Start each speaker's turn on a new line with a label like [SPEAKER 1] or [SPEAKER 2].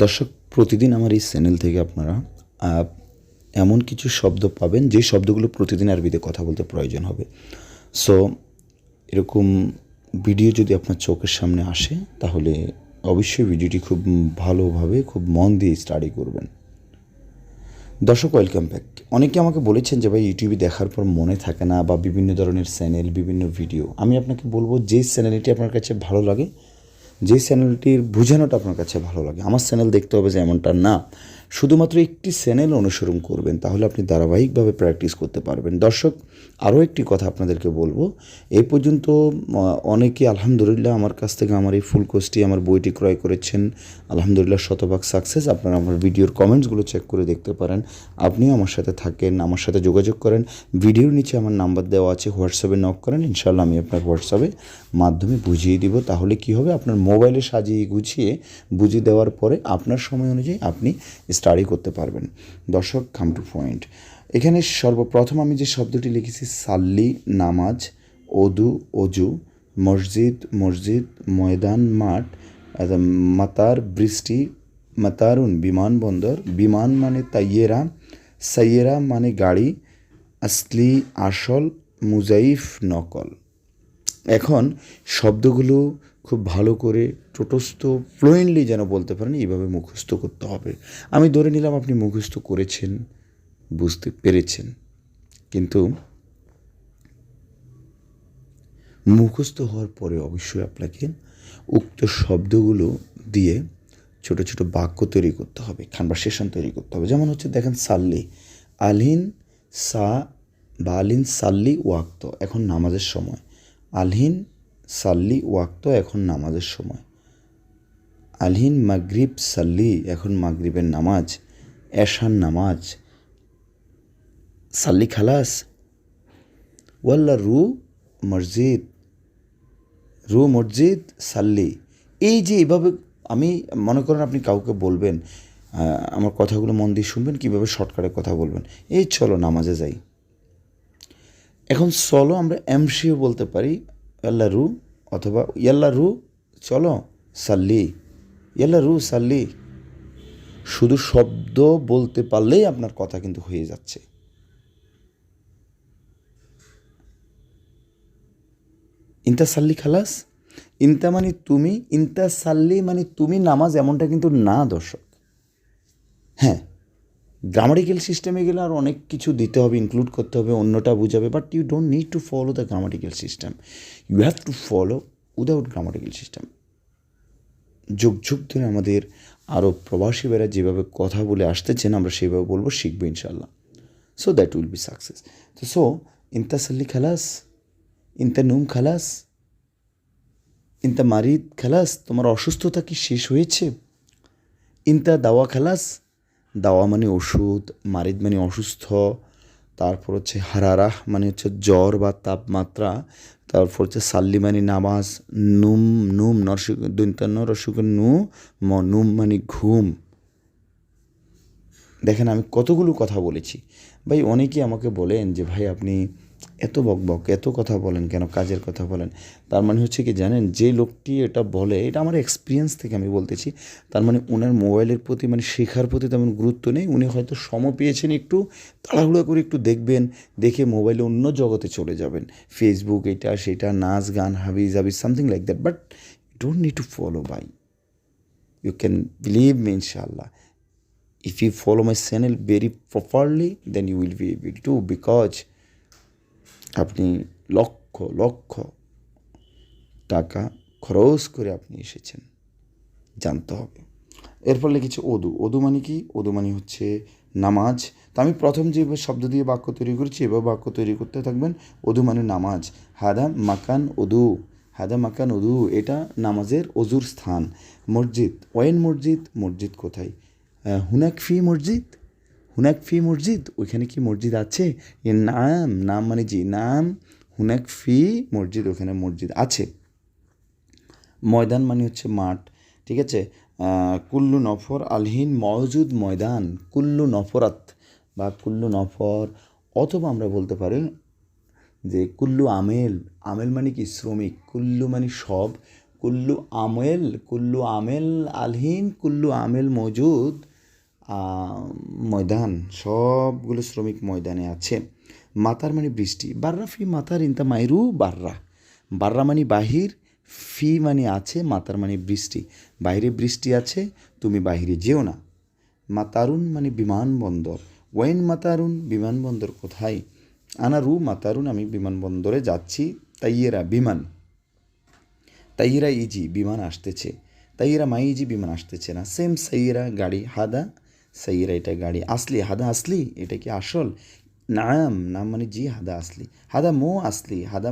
[SPEAKER 1] দর্শক, প্রতিদিন আমার এই চ্যানেল থেকে আপনারা এমন কিছু শব্দ পাবেন, যে শব্দগুলো প্রতিদিন আরবিতে কথা বলতে প্রয়োজন হবে। সো এরকম ভিডিও যদি আপনার চোখের সামনে আসে, তাহলে অবশ্যই ভিডিওটি খুব ভালোভাবে, খুব মন দিয়ে স্টাডি করবেন। দর্শক ওয়েলকাম ব্যাক অনেকে আমাকে বলেছেন যে, ভাই ইউটিউবে দেখার পর মনে থাকে না বা বিভিন্ন ধরনের চ্যানেল, বিভিন্ন ভিডিও আমি আপনাকে বলব, যে চ্যানেলটি আপনার কাছে ভালো লাগে যে চ্যানেলটির বোঝানোটা আপনার কাছে ভালো লাগে আমার চ্যানেল দেখতে হবে যে এমনটা না। শুধুমাত্র একটি চ্যানেল অনুসরণ করবেন, তাহলে আপনি ধারাবাহিকভাবে প্র্যাকটিস করতে পারবেন। দর্শক, আরও একটি কথা আপনাদেরকে বলব। এই পর্যন্ত অনেকে আলহামদুলিল্লাহ আমার কাছ থেকে আমার এই ফুল কোর্সটি, আমার বইটি ক্রয় করেছেন। আলহামদুলিল্লাহ শতভাগ সাকসেস। আপনারা আমার ভিডিওর কমেন্টসগুলো চেক করে দেখতে পারেন। আপনিও আমার সাথে থাকেন, আমার সাথে যোগাযোগ করেন। ভিডিওর নিচে আমার নাম্বার দেওয়া আছে, হোয়াটসঅ্যাপে নক করেন। ইনশাল্লাহ আমি আপনার হোয়াটসঅ্যাপে মাধ্যমে বুঝিয়ে দিব। তাহলে কি হবে? আপনার মোবাইলে সাজিয়ে গুছিয়ে বুঝিয়ে দেওয়ার পরে আপনার সময় অনুযায়ী আপনি স্টাডি করতে পারবেন। দর্শক কাম টু পয়েন্ট এখানে সর্বপ্রথম আমি যে শব্দটি লিখেছি, সাল্লি, নামাজ অদু অজু মসজিদ মসজিদ, ময়দান, মাঠ মাতার বৃষ্টি, মাতারুন বিমানবন্দর বিমান মানে তাইয়েরা, সাইয়েরা মানে গাড়ি, আসলি, আসল, মুজাইফ, নকল। এখন শব্দগুলো খুব ভালো করে টোটস্থ ফ্লুয়েন্টলি যেন বলতে পারেন, এইভাবে মুখস্থ করতে হবে। আমি ধরে নিলাম আপনি মুখস্থ করেছেন, বুঝতে পেরেছেন। কিন্তু মুখস্থ হওয়ার পরে অবশ্যই আপনাকে উক্ত শব্দগুলো দিয়ে ছোট ছোট বাক্য তৈরি করতে হবে কনভারসেশন তৈরি করতে হবে। যেমন হচ্ছে দেখেন, সাল্লি। আলহিন সা, বা আলিন সাল্লি ওয়াক্ত, এখন নামাজের সময়। আলহিন সাল্লি ওয়াক্ত এখন নামাজের সময়। আলহিন মাগরিব সাল্লি এখন মাগরিবের নামাজ এশান নামাজ। সাল্লি খালাস। ওয়াল্লা রু মসজিদ রু মসজিদ সাল্লি। এই যে এইভাবে আমি মনে করেন আপনি কাউকে বলবেন আমার কথাগুলো মন দিয়ে শুনবেন, কীভাবে শর্টকাটে কথা বলবেন, এই চলো নামাজে যাই। এখন চলো আমরা এমসিও বলতে পারি ইয়াল্লা রু অথবা ইয়াল্লা রু চলো সাল্লি। ইয়াল্লা রু সাল্লি। শুধু শব্দ বলতে পারলেই আপনার কথা কিন্তু হয়ে যাচ্ছে। ইন্তা সাল্লি খালাস? ইন্তা মানে তুমি, ইন্তা সাল্লি মানে তুমি নামাজ এমনটা কিন্তু না, দর্শক। হ্যাঁ। গ্রামাটিক্যাল সিস্টেমে গেলে আর অনেক কিছু দিতে হবে ইনক্লুড করতে হবে, অন্যটা বুঝাবে but you don't need to follow the grammatical system you have to follow without grammatical system যুগ যুগ ধরে আমাদের আরও প্রবাসী বেড়া যেভাবে কথা বলে আসতেছেন, আমরা সেভাবে বলব, শিখব ইনশাল্লাহ so that will be success তো সো ইন্তা সাল্লি খালাস ইন্তা নুম খালাস ইন্তা মারিদ খালাস তোমার অসুস্থতা কি শেষ হয়েছে? ইন্তা দাওয়া খালাস দাওয়া মানে ওষুধ মারিদ মানে অসুস্থ, তারপর হচ্ছে হারারাহ মানে হচ্ছে জ্বর বা তাপমাত্রা, তারপর হচ্ছে সাল্লি মানে নামাজ, নুম নুম, নরসুক দৈন্তান্ন রসিক নু, ম, নুম মানে ঘুম। দেখেন আমি কতগুলো কথা বলেছি। ভাই, অনেকেই আমাকে বলেন যে, ভাই, আপনি এত বকবক এত কথা বলেন কেন, কাজের কথা বলেন। তার মানে হচ্ছে কি জানেন, যে লোকটি এটা বলে, এটা আমার এক্সপিরিয়েন্স থেকে আমি বলতেছি, তার মানে ওনার মোবাইলের প্রতি মানে শেখার প্রতি তেমন গুরুত্ব নেই। উনি হয়তো সম পেয়েছেন একটু, তাড়াহুড়ো করে একটু দেখবেন, দেখে মোবাইলে অন্য জগতে চলে যাবেন। ফেসবুক এটা, সেটা, নাচ, গান, হাবি জাবি something like that but don't need to follow by you can believe me, inshallah. If you follow my channel very properly, then you will be able to, because আপনি লক্ষ লক্ষ টাকা খরচ করে আপনি এসেছেন। জানতে হবে। এরপর লিখেছে অদু অদু মানে কি? অদু মানে হচ্ছে নামাজ। তো আমি প্রথম যে শব্দ দিয়ে বাক্য তৈরি করেছি এবার বাক্য তৈরি করতে থাকবেন। অদু মানে নামাজ। হাদা মাকান অদু হাদা মাকান অদু এটা নামাজের অজুর স্থান। মসজিদ। ওয়েন মসজিদ? মসজিদ কোথায়? আহ, হুনাক ফি মসজিদ? হুনাক ফি মসজিদ, ওইখানে কি মসজিদ আছে? এ নাম নাম মানে জি নাম, হুনাক ফি মসজিদ, ওখানে মসজিদ আছে। ময়দান মানে হচ্ছে মাঠ, ঠিক আছে? কুল্লু নফর আলহিন মজুদ ময়দান, কুল্লু নফরাত বা কুল্লু নফর, অথবা আমরা বলতে পারি যে কুল্লু আমেল। আমেল মানে কি? শ্রমিক। কুল্লু মানে সব। কুল্লু আমেল কুল্লু আমেল আলহিন কুল্লু আমেল মজুদ ময়দান, সবগুলো শ্রমিক ময়দানে আছে। মাতার মানে বৃষ্টি। বার্রা ফি মাতার ইনতা মাইরু বার্রা। বার্রা মানে বাহির, ফি মানে আছে, মাতার মানে বৃষ্টি। বাইরে বৃষ্টি আছে, তুমি বাহিরে যেও না। মাতারুন মানে বিমানবন্দর। ওয়াইন মাতারুন, বিমানবন্দর কোথায়? আনা রু মাতারুন, আমি বিমানবন্দরে যাচ্ছি। তাইয়েরা বিমান। তাইয়েরা ইজি, বিমান আসতেছে। তাইয়েরা মাইজি, বিমান আসতেছে না। সেম সাইয়েরা গাড়ি, হাদা সাইয়েরা এটা গাড়ি আসলি, হাদা আসলি? এটা কি আসল? নাম নাম মানে জি, হাদা আসলি। হাদা মো আসলি, হাদা